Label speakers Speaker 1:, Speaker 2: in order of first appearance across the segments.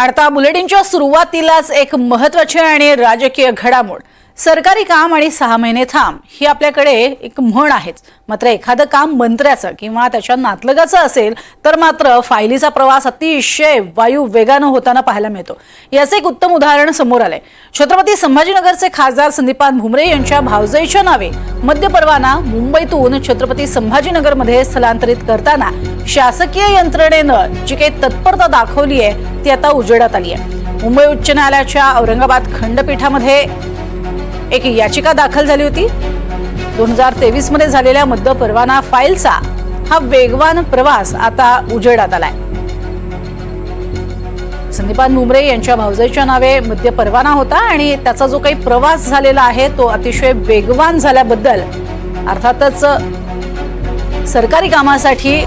Speaker 1: आता बुलेटिनच्या सुरुवातीलाच एक महत्वाची आणि राजकीय घडामोड. सरकारी काम आणि सहा महिने थांब ही आपल्याकडे एक म्हण आहेच. मात्र एखादं काम मंत्र्याचं किंवा त्याच्या नातलगाचं असेल तर मात्र फायलीचा प्रवास अतिशय वायू वेगानं होताना पाहायला मिळतो. याचं एक उत्तम उदाहरण समोर आलंय. छत्रपती संभाजीनगरचे खासदार संदीपान भुमरे यांच्या भावजईच्या नावे मद्य परवाना मुंबईतून छत्रपती संभाजीनगरमध्ये स्थलांतरित करताना शासकीय यंत्रणेनं जी काही तत्परता दाखवली आहे ती आता उजेडात आली आहे मुंबई उच्च न्यायालयाच्या औरंगाबाद खंडपीठामध्ये एक याचिका दाखल झाली होती. दोन हजार तेवीसमध्ये झालेल्या मद्य परवाना फाईलचा हा वेगवान प्रवास आता उजेडात आलाय. संदीपान मुंबरे यांच्या भावजाईच्या नावे मद्य परवाना होता आणि त्याचा जो काही प्रवास झालेला आहे तो अतिशय वेगवान झाल्याबद्दल अर्थातच सरकारी कामासाठी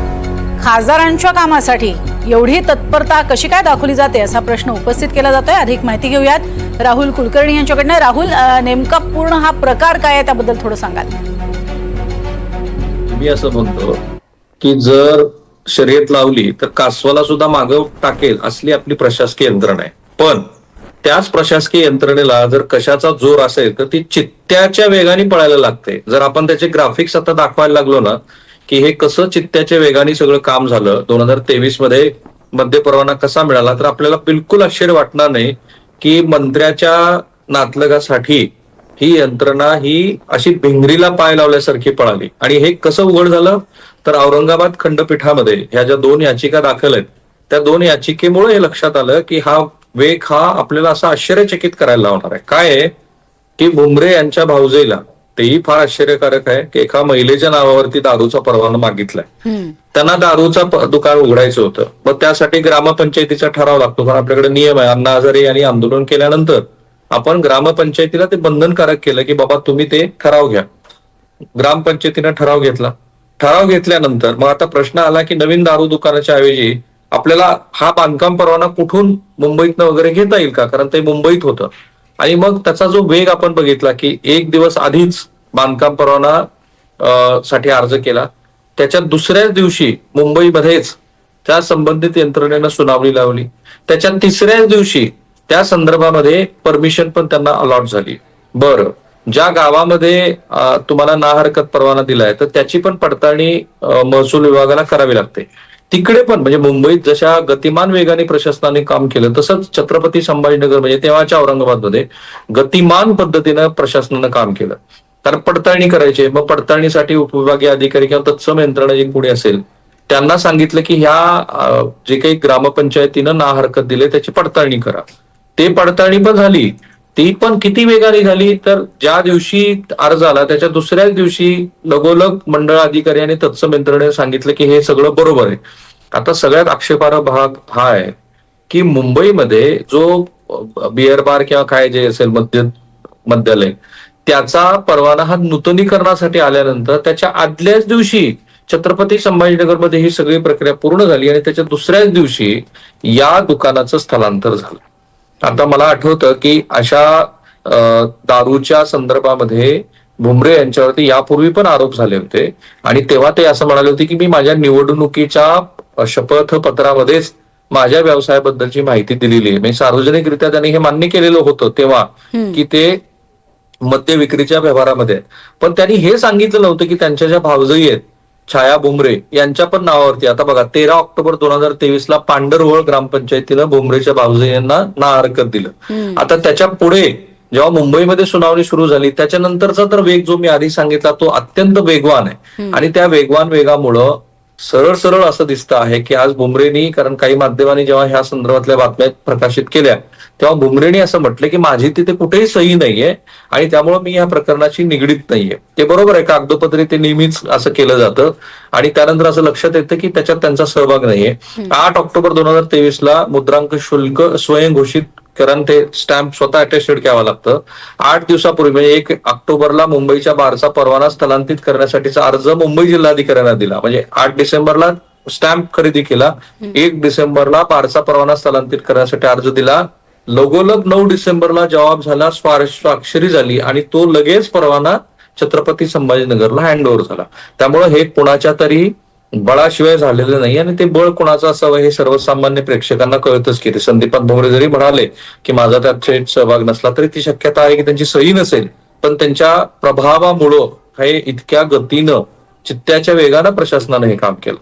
Speaker 1: खासदारांच्या कामासाठी एवढी तत्परता कशी काय दाखवली जाते असा प्रश्न उपस्थित केला जातोय. अधिक माहिती घेऊयात. राहुल कुलकर्णी यांच्याकडनं. राहुल नेमका पूर्ण हा प्रकार काय आहे त्याबद्दल थोडं सांगाल.
Speaker 2: मी असं म्हणतो की जर शर्यत लावली तर कासवाला सुद्धा मागं टाकेल असली आपली प्रशासकीय यंत्रणा आहे. पण त्याच प्रशासकीय यंत्रणेला जर कशाचा जोर असेल तर ती चित्त्याच्या वेगाने पळायला लागते. जर आपण त्याचे ग्राफिक्स आता दाखवायला लागलो ना की हे कसं चित्त्याच्या वेगाने सगळं काम झालं? दोन हजार तेवीसमध्ये मध्य परवाना कसा मिळाला? तर आपल्याला बिलकुल आश्चर्य वाटणार नाही की मंत्र्याच्या नातलगासाठी ही यंत्रणा ही अशी भिंगरीला पाय लावल्यासारखी पळाली. आणि हे कसं उघड झालं? तर औरंगाबाद खंडपीठामध्ये ह्या ज्या दोन याचिका दाखल आहेत त्या दोन याचिकेमुळे हे लक्षात आलं की हा वेग हा आपल्याला असा आश्चर्यचकित करायला लावणार आहे. काय आहे? की भुमरे यांच्या भाऊजेला तेही फार आश्चर्यकारक आहे की एका महिलेच्या नावावरती दारूचा परवाना मागितलाय. त्यांना दारूचा दुकान उघडायचं होतं. मग त्यासाठी ग्रामपंचायतीचा ठराव लागतो. कारण आपल्याकडे नियम आहे. अण्णा हजारे यांनी आंदोलन केल्यानंतर आपण ग्रामपंचायतीला ते बंधनकारक केलं की बाबा तुम्ही ते ठराव घ्या. ग्रामपंचायतीनं ठराव घेतला. ठराव घेतल्यानंतर मग आता प्रश्न आला की नवीन दारू दुकानाच्या ऐवजी आपल्याला हा बांधकाम परवाना कुठून मुंबईतनं वगैरे घेता येईल का? कारण ते मुंबईत होतं. आणि मग त्याचा जो वेग आपण बघितला की एक दिवस आधीच बांधकाम परवाना साठी अर्ज केला. त्याच्या दुसऱ्याच दिवशी मुंबईमध्येच त्या संबंधित यंत्रणेनं सुनावणी लावली. त्याच्या तिसऱ्याच दिवशी त्या संदर्भामध्ये परमिशन पण त्यांना अलॉट झाली. बरं. ज्या गावामध्ये तुम्हाला ना हरकत परवाना दिलाय तर त्याची पण पडताळणी महसूल विभागाला करावी लागते. तिकडे पण म्हणजे मुंबईत जशा गतिमान वेगाने प्रशासनाने काम केलं तसंच छत्रपती संभाजीनगर म्हणजे तेव्हाच्या औरंगाबादमध्ये गतिमान पद्धतीनं प्रशासनानं काम केलं. कारण पडताळणी करायची मग पडताळणीसाठी उपविभागीय अधिकारी किंवा तत्सम यंत्रणा जी कोणी असेल त्यांना सांगितलं की ह्या जे काही ग्रामपंचायतीनं ना हरकत दिले त्याची पडताळणी करा. ते पडताळणी पण झाली. ती पण किती वेगाने झाली तर ज्या दिवशी अर्ज आला त्याच्या दुसऱ्याच दिवशी लगोलग मंडळ अधिकारी आणि तत्सम यंत्रणेने सांगितलं की हे सगळं बरोबर आहे. आता सगळ्यात आक्षेपार्ह भाग हा आहे की मुंबईमध्ये जो बिअर बार किंवा काय जे असेल मध्य मद्यालय त्याचा परवाना हा नूतनीकरणासाठी आल्यानंतर त्याच्या आदल्याच दिवशी छत्रपती संभाजीनगरमध्ये ही सगळी प्रक्रिया पूर्ण झाली आणि त्याच्या दुसऱ्याच दिवशी या दुकानाचं स्थलांतर झालं. आता मला आठवतं की अशा दारूच्या संदर्भामध्ये भुमरे यांच्यावरती यापूर्वी पण आरोप झाले होते आणि तेव्हा ते असं म्हणाले होते की मी माझ्या निवडणुकीच्या शपथ पत्रामध्येच माझ्या व्यवसायाबद्दलची माहिती दिलेली आहे. म्हणजे सार्वजनिकरित्या त्यांनी हे मान्य केलेलं होतं तेव्हा की ते मद्य विक्रीच्या व्यवहारामध्ये. पण त्यांनी हे सांगितलं नव्हतं की त्यांच्या ज्या भावजई आहेत छाया बुमरे यांच्या पण नावावरती आता बघा तेरा ऑक्टोबर दोन हजार तेवीस ला पांढरवळ ग्रामपंचायतीनं बुमरेच्या भावजई यांना ना हरकत दिलं. आता त्याच्या पुढे जेव्हा मुंबईमध्ये सुनावणी सुरू झाली त्याच्यानंतरचा तर वेग जो मी आधी सांगितला तो अत्यंत वेगवान आहे. आणि त्या वेगवान वेगामुळं सरळ सरळ असं दिसतं आहे की आज बुमरेनी कारण काही माध्यमांनी जेव्हा ह्या संदर्भातल्या बातम्या प्रकाशित केल्या तेव्हा बुमरेनी असं म्हटलं की माझी तिथे कुठेही सही नाहीये आणि त्यामुळे मी या प्रकरणाची निगडीत नाहीये. ते बरोबर आहे कागदोपत्री ते नेहमीच असं केलं जातं. आणि त्यानंतर असं लक्षात येतं की त्याच्यात त्यांचा सहभाग नाहीये. आठ ऑक्टोबर दोन हजार तेवीस ला मुद्रांक शुल्क स्वयंघोषित कारण ते स्टॅम्प स्वतः अटेस्टेड घ्यावं लागतं. आठ दिवसापूर्वी म्हणजे एक ऑक्टोबरला मुंबईच्या बारचा परवाना स्थलांतरित करण्यासाठीचा अर्ज मुंबई जिल्हाधिकाऱ्यांना दिला. म्हणजे आठ डिसेंबरला स्टॅम्प खरेदी केला. एक डिसेंबरला बारचा परवाना स्थलांतरित करण्यासाठी अर्ज दिला. लगोलग नऊ डिसेंबरला जबाब झाला स्वाक्षरी झाली आणि तो लगेच परवाना छत्रपती संभाजीनगरला हँड ओव्हर झाला. त्यामुळे हे कोणाच्या तरी बळाशिवाय झालेलं नाही आणि ते बळ कुणाचं असावं हे सर्वसामान्य प्रेक्षकांना कळतच की ते संदीपात भोवरे जरी म्हणाले की माझा त्यात थेट सहभाग नसला तरी ती शक्यता आहे की त्यांची सही नसेल. पण त्यांच्या प्रभावामुळं हे इतक्या गतीनं चित्त्याच्या वेगानं प्रशासनानं हे काम केलं.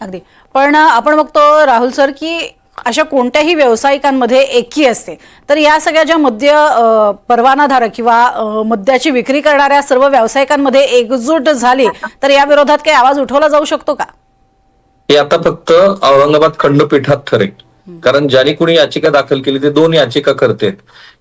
Speaker 1: अगदी. पण आपण बघतो राहुल सर की अशा कोणत्याही व्यावसायिकांमध्ये एकी असते. तर या सगळ्या ज्या मद्य परवानाधारक किंवा मद्याची विक्री करणाऱ्या सर्व व्यावसायिकांमध्ये एकजूट झाली तर या विरोधात काही आवाज उठवला जाऊ शकतो का?
Speaker 2: हे आता फक्त औरंगाबाद खंडपीठात ठरेल. कारण ज्यांनी कुणी याचिका दाखल केली ते दोन याचिका करतेत.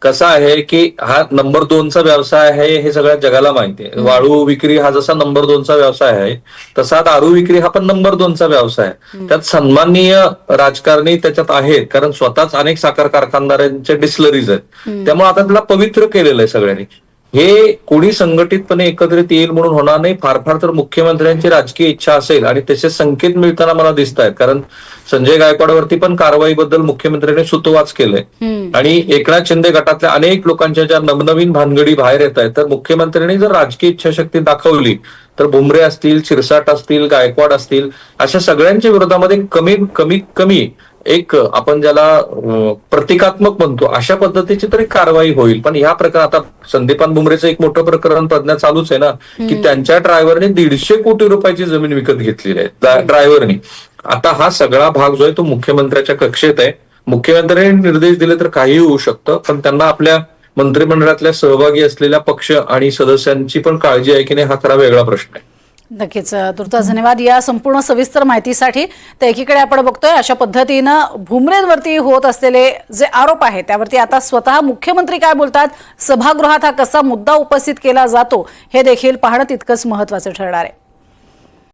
Speaker 2: कसं आहे की हा नंबर दोनचा व्यवसाय आहे हे सगळ्या जगाला माहिती आहे. वाळू विक्री हा जसा नंबर दोनचा व्यवसाय आहे तसा दारू विक्री हा पण नंबर दोनचा व्यवसाय आहे. त्यात सन्माननीय राजकारणी त्याच्यात आहेत कारण स्वतःच अनेक साखर कारखानदारांच्या डिस्लरीज आहेत. त्यामुळे आता त्याला पवित्र केलेलं आहे सगळ्यांनी. हे कोणी संघटितपणे एकत्रित येईल म्हणून होणार नाही. फार फार तर मुख्यमंत्र्यांची राजकीय इच्छा असेल आणि त्याचे संकेत मिळताना मला दिसत आहेत. कारण संजय गायकवाडवरती पण कारवाईबद्दल मुख्यमंत्र्यांनी सुतोवाच केलंय. आणि एकनाथ शिंदे गटातल्या अनेक लोकांच्या ज्या नवनवीन भानगडी बाहेर येत आहेत तर मुख्यमंत्र्यांनी जर राजकीय इच्छाशक्ती दाखवली तर बुमरे असतील शिरसाट असतील गायकवाड असतील अशा सगळ्यांच्या विरोधामध्ये कमीत कमीत कमी एक आपण ज्याला प्रतिकात्मक म्हणतो अशा पद्धतीची तरी कारवाई होईल. पण ह्या प्रकरण आता संदीपान बुमरेचं एक मोठं प्रकरण प्रज्ञा चालूच आहे ना की त्यांच्या ड्रायव्हरने दीडशे कोटी रुपयाची जमीन विकत घेतलेली आहे ड्रायव्हरनी. आता हा सगळा भाग जो आहे तो मुख्यमंत्र्याच्या कक्षेत आहे. मुख्यमंत्र्यांनी निर्देश दिले तर काहीही होऊ शकतं पण त्यांना आपल्या मंत्रिमंडळातल्या सहभागी असलेल्या पक्ष आणि सदस्यांची पण काळजी आहे की नाही हा खरा वेगळा प्रश्न आहे.
Speaker 1: नक्कीच तुर्तास धन्यवाद. या संपूर्ण सविस्तर माहितीसाठी तर एकीकडे आपण बघतोय अशा पद्धतीनं भुमरेंवरती होत असलेले जे आरोप आहेत त्यावरती आता स्वतः मुख्यमंत्री काय बोलतात सभागृहात हा कसा मुद्दा उपस्थित केला जातो हे देखील पाहणं तितकंच महत्वाचं ठरणार आहे.